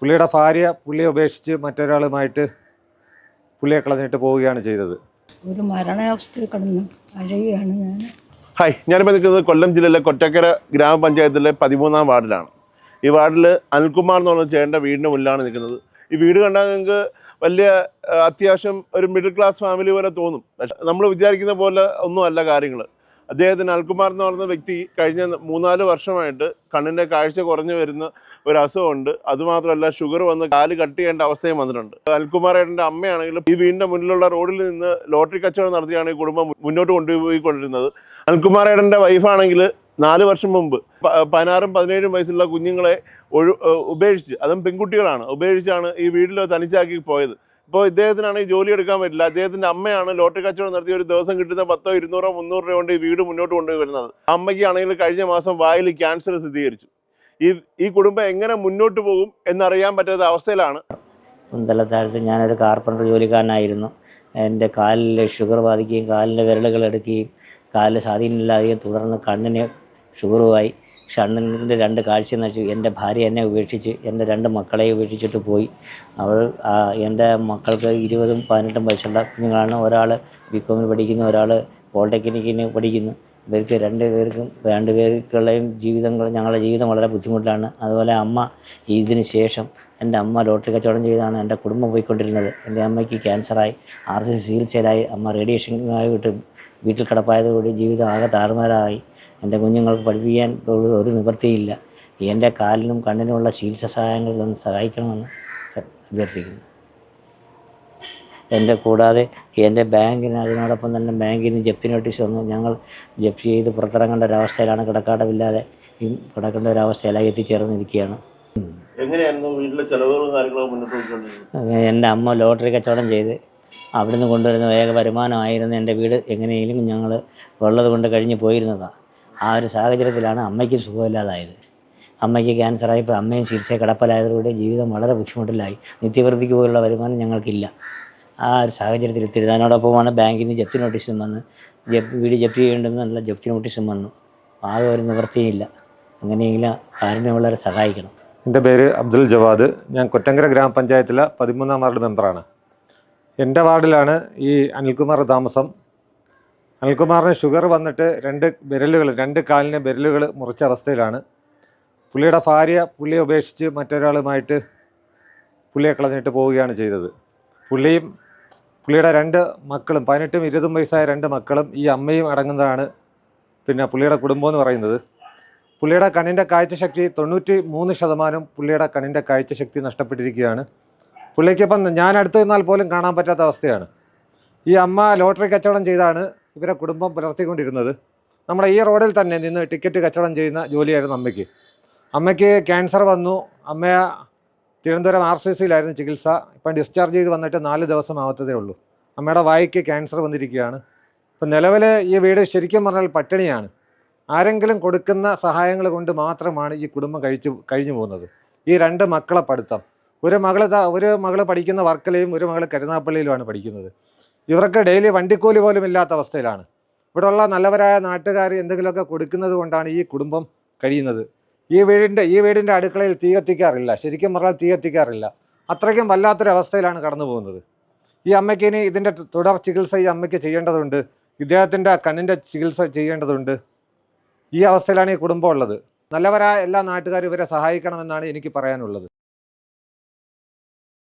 പുള്ളിയുടെ ഭാര്യ പുള്ളിയെ ഉപേക്ഷിച്ച് മറ്റൊരാളുമായിട്ട് പുള്ളിയെ കളഞ്ഞിട്ട് പോവുകയാണ് ചെയ്തത്. ഒരു മരണാവസ്ഥയിൽ കിടന്ന് അഴയുകയാണ് ഞാൻ. ഹായ് ഞാനിപ്പോൾ നിൽക്കുന്നത് കൊല്ലം ജില്ലയിലെ കൊറ്റക്കര ഗ്രാമപഞ്ചായത്തിലെ പതിമൂന്നാം വാർഡിലാണ്. ഈ വാർഡിൽ അനിൽകുമാർ എന്ന് പറഞ്ഞ ചേട്ടന്റെ വീടിന് മുന്നിലാണ് നിൽക്കുന്നത്. ഈ വീട് കണ്ടാൽ നിങ്ങൾക്ക് വലിയ അത്യാവശ്യം ഒരു മിഡിൽ ക്ലാസ് ഫാമിലി പോലെ തോന്നും. പക്ഷെ നമ്മൾ വിചാരിക്കുന്ന പോലെ ഒന്നും അല്ല കാര്യങ്ങൾ അദ്ദേഹത്തിന് അൽകുമാർ എന്ന് പറയുന്ന വ്യക്തി കഴിഞ്ഞ മൂന്നാൽ വർഷമായിട്ട് കണ്ണിന്റെ കാഴ്ച കുറഞ്ഞു വരുന്ന ഒരു അസുഖമുണ്ട്. അതുമാത്രമല്ല ഷുഗർ വന്ന് കാൽ കട്ട് ചെയ്യേണ്ട അവസ്ഥയും വന്നിട്ടുണ്ട്. അൽകുമാർ ഏട്ടന്റെ അമ്മയാണെങ്കിലും ഈ വീടിന്റെ മുന്നിലുള്ള റോഡിൽ നിന്ന് ലോട്ടറി കച്ചവടം നടത്തിയാണ് ഈ കുടുംബം മുന്നോട്ട് കൊണ്ടുപോയിക്കൊണ്ടിരുന്നത്. അൽകുമാർ ഏട്ടന്റെ വൈഫാണെങ്കിൽ നാല് വർഷം മുമ്പ് പതിനാറും പതിനേഴും വയസ്സുള്ള കുഞ്ഞുങ്ങളെ ഒഴു ഉപേക്ഷിച്ച് അതും പെൺകുട്ടികളാണ് ഉപേക്ഷിച്ചാണ് ഈ വീട്ടിൽ തനിച്ചാക്കി പോയത്. ഇപ്പോൾ ഇദ്ദേഹത്തിനാണെങ്കിൽ ജോലി എടുക്കാൻ പറ്റില്ല. അദ്ദേഹത്തിന്റെ അമ്മയാണ് ലോട്ടറി കച്ചവടം നടത്തി ഒരു ദിവസം കിട്ടുന്ന പത്തോ ഇരുന്നൂറോ മുന്നൂറ് രൂപ കൊണ്ട് ഈ വീട് മുന്നോട്ട് കൊണ്ടുപോയി വരുന്നത് അമ്മയ്ക്കാണെങ്കിൽ കഴിഞ്ഞ മാസം വായിൽ ക്യാൻസർ സ്ഥിരീകരിച്ചു. ഈ ഈ കുടുംബം എങ്ങനെ മുന്നോട്ട് പോകും എന്നറിയാൻ പറ്റാത്ത അവസ്ഥയിലാണ്. കുന്തലത്താഴത്ത് ഞാനൊരു കാർപ്പന്റർ ജോലിക്കാരനായിരുന്നു. എന്റെ കാലിൽ ഷുഗർ ബാധിക്കുകയും കാലിന്റെ വിരലുകൾ എടുക്കുകയും കാലിൽ സ്വാധീനമില്ലാതെയും തുടർന്ന് കണ്ണിന് ഷുഗറുമായി കണ്ണിന്റെ രണ്ട് കാഴ്ച വെച്ചാൽ എന്റെ ഭാര്യ എന്നെ ഉപേക്ഷിച്ച് എന്റെ രണ്ട് മക്കളെ ഉപേക്ഷിച്ചിട്ട് പോയി. അവൾ എന്റെ മക്കൾക്ക് ഇരുപതും പതിനെട്ടും വയസ്സുള്ള കുഞ്ഞുങ്ങളാണ്. ഒരാൾ ബി കോമിന് പഠിക്കുന്നു ഒരാൾ പോളിടെക്നിക്കിന് പഠിക്കുന്നു. ഇവർക്ക് രണ്ട് പേർക്കും രണ്ട് പേർക്കുള്ളയും ജീവിതങ്ങൾ ഞങ്ങളുടെ ജീവിതം വളരെ ബുദ്ധിമുട്ടാണ് അതുപോലെ അമ്മ ഇതിന് ശേഷം എന്റെ അമ്മ ലോട്ടറി കച്ചവടം ചെയ്താണ്. എന്റെ കുടുംബം പോയിക്കൊണ്ടിരുന്നത്. എന്റെ അമ്മയ്ക്ക് ക്യാൻസറായി ആർ സി ചികിത്സയിലായി. അമ്മ റേഡിയേഷനുമായി വിട്ട് വീട്ടിൽ കിടപ്പായതോടുകൂടി ജീവിതം ആകെ താറുമാറായി. എന്റെ കുഞ്ഞുങ്ങൾക്ക് പഠിപ്പിക്കാൻ ഒരു നിവൃത്തിയില്ല. എന്റെ കാലിനും കണ്ണിനുമുള്ള ചികിത്സ സഹായങ്ങൾ ഒന്ന് സഹായിക്കണമെന്ന് അഭ്യർത്ഥിക്കുന്നു. എന്റെ കൂടാതെ എന്റെ ബാങ്കിന് അതിനോടൊപ്പം തന്നെ ബാങ്കിന് ജപ്തി നോട്ടീസ് വന്നു ഞങ്ങൾ ജപ്തി ചെയ്ത് പുറത്തിറങ്ങേണ്ട ഒരവസ്ഥയിലാണ് കിടക്കാടമില്ലാതെ ഈ കിടക്കേണ്ട ഒരവസ്ഥയിലായി എത്തിച്ചേർന്നിരിക്കുകയാണ്. എങ്ങനെയായിരുന്നു വീട്ടിലെ ചെലവുകളും കാര്യങ്ങളും മുന്നോട്ട് എന്റെ അമ്മ ലോട്ടറി കച്ചവടം ചെയ്ത് അവിടുന്ന് കൊണ്ടുവരുന്ന ഏക വരുമാനമായിരുന്നു എന്റെ വീട്. എങ്ങനെയെങ്കിലും ഞങ്ങൾ ഉള്ളത് കൊണ്ട് കഴിഞ്ഞ് പോയിരുന്നതാണ് ആ ഒരു സാഹചര്യത്തിലാണ് അമ്മയ്ക്കും സുഖമില്ലാതായത്. അമ്മയ്ക്ക് ക്യാൻസറായി ഇപ്പോൾ അമ്മയും ചികിത്സ കിടപ്പലായതോടെ ജീവിതം വളരെ ബുദ്ധിമുട്ടിലായി. നിത്യവൃത്തിക്ക് പോലുള്ള വരുമാനം ഞങ്ങൾക്കില്ല. ആ ഒരു സാഹചര്യത്തിൽ തിരുതാനോടൊപ്പമാണ് ബാങ്കിൽ നിന്ന് ജപ്തി നോട്ടീസും വന്ന് ജപ് വീട് ജപ്തി ചെയ്യേണ്ടെന്നുള്ള ജപ്തി നോട്ടീസും വന്നു. ആകെ ഒരു നിവൃത്തിയില്ല. അങ്ങനെയെങ്കിലും വളരെ സഹായിക്കണം. എന്റെ പേര് അബ്ദുൽ ജവാദ്. ഞാൻ കൊറ്റങ്കര ഗ്രാമപഞ്ചായത്തിലെ പതിമൂന്നാം വാർഡ് മെമ്പറാണ്. എന്റെ വാർഡിലാണ് ഈ അനിൽകുമാർ താമസം. അനിൽകുമാറിന് ഷുഗർ വന്നിട്ട് രണ്ട് വിരലുകൾ രണ്ട് കാലിന് വിരലുകൾ മുറിച്ച അവസ്ഥയിലാണ്. പുള്ളിയുടെ ഭാര്യ പുള്ളിയെ ഉപേക്ഷിച്ച് മറ്റൊരാളുമായിട്ട് പുള്ളിയെ കളഞ്ഞിട്ട് പോവുകയാണ് ചെയ്തത്. പുള്ളിയും പുള്ളിയുടെ രണ്ട് മക്കളും പതിനെട്ടും ഇരുപതും വയസ്സായ രണ്ട് മക്കളും ഈ അമ്മയും അടങ്ങുന്നതാണ് പിന്നെ പുള്ളിയുടെ കുടുംബം എന്ന് പറയുന്നത്. പുള്ളിയുടെ കണ്ണിന്റെ കാഴ്ചശക്തി തൊണ്ണൂറ്റി മൂന്ന് ശതമാനം പുള്ളിയുടെ കണ്ണിന്റെ കാഴ്ചശക്തി നഷ്ടപ്പെട്ടിരിക്കുകയാണ്. പുള്ളിക്കിപ്പം ഞാൻ അടുത്ത് നിന്നാൽ പോലും കാണാൻ പറ്റാത്ത അവസ്ഥയാണ്. ഈ അമ്മ ലോട്ടറി കച്ചവടം ചെയ്താണ്. ഇവരെ കുടുംബം പുലർത്തിക്കൊണ്ടിരുന്നത്. നമ്മുടെ ഈ റോഡിൽ തന്നെ നിന്ന് ടിക്കറ്റ് കച്ചവടം ചെയ്യുന്ന ജോലിയായിരുന്നു അമ്മയ്ക്ക്. അമ്മയ്ക്ക് ക്യാൻസർ വന്നു. അമ്മയെ തിരുവനന്തപുരം ആർ സി സിയിലായിരുന്നു ചികിത്സ. ഇപ്പം ഡിസ്ചാർജ് ചെയ്ത് വന്നിട്ട് നാല് ദിവസം ആവത്തതേ ഉള്ളൂ. അമ്മയുടെ വായിക്ക് ക്യാൻസർ വന്നിരിക്കുകയാണ്. ഇപ്പം നിലവിൽ ഈ വീട് ശരിക്കും പറഞ്ഞാൽ പട്ടിണിയാണ്. ആരെങ്കിലും കൊടുക്കുന്ന സഹായങ്ങൾ കൊണ്ട് മാത്രമാണ് ഈ കുടുംബം കഴിച്ചു കഴിഞ്ഞു പോകുന്നത്. ഈ രണ്ട് മക്കളെ പഠിത്തം. ഒരു മകൾ ഒരു മകൾ പഠിക്കുന്ന വർക്കലയും ഒരു മകൾ കരുനാപ്പള്ളിയിലുമാണ് പഠിക്കുന്നത്. ഇവർക്ക് ഡെയിലി വണ്ടിക്കൂലി പോലും ഇല്ലാത്ത അവസ്ഥയിലാണ്. ഇവിടെയുള്ള നല്ലവരായ നാട്ടുകാർ എന്തെങ്കിലുമൊക്കെ കൊടുക്കുന്നത് കൊണ്ടാണ് ഈ കുടുംബം കഴിയുന്നത്. ഈ വീടിന്റെ ഈ വീടിന്റെ അടുക്കളയിൽ തീ കത്തിക്കാറില്ല. ശരിക്കും പറഞ്ഞാൽ തീ കത്തിക്കാറില്ല. അത്രയ്ക്കും വല്ലാത്തൊരവസ്ഥയിലാണ് കടന്നു പോകുന്നത്. ഈ അമ്മയ്ക്ക് ഇനി ഇതിന്റെ തുടർ ചികിത്സ ഈ അമ്മയ്ക്ക് ചെയ്യേണ്ടതുണ്ട്. ഇദ്ദേഹത്തിന്റെ കണ്ണിന്റെ ചികിത്സ ചെയ്യേണ്ടതുണ്ട്. ഈ അവസ്ഥയിലാണ് ഈ കുടുംബം ഉള്ളത്. നല്ലവരായ എല്ലാ നാട്ടുകാരും ഇവരെ സഹായിക്കണമെന്നാണ് എനിക്ക് പറയാനുള്ളത്.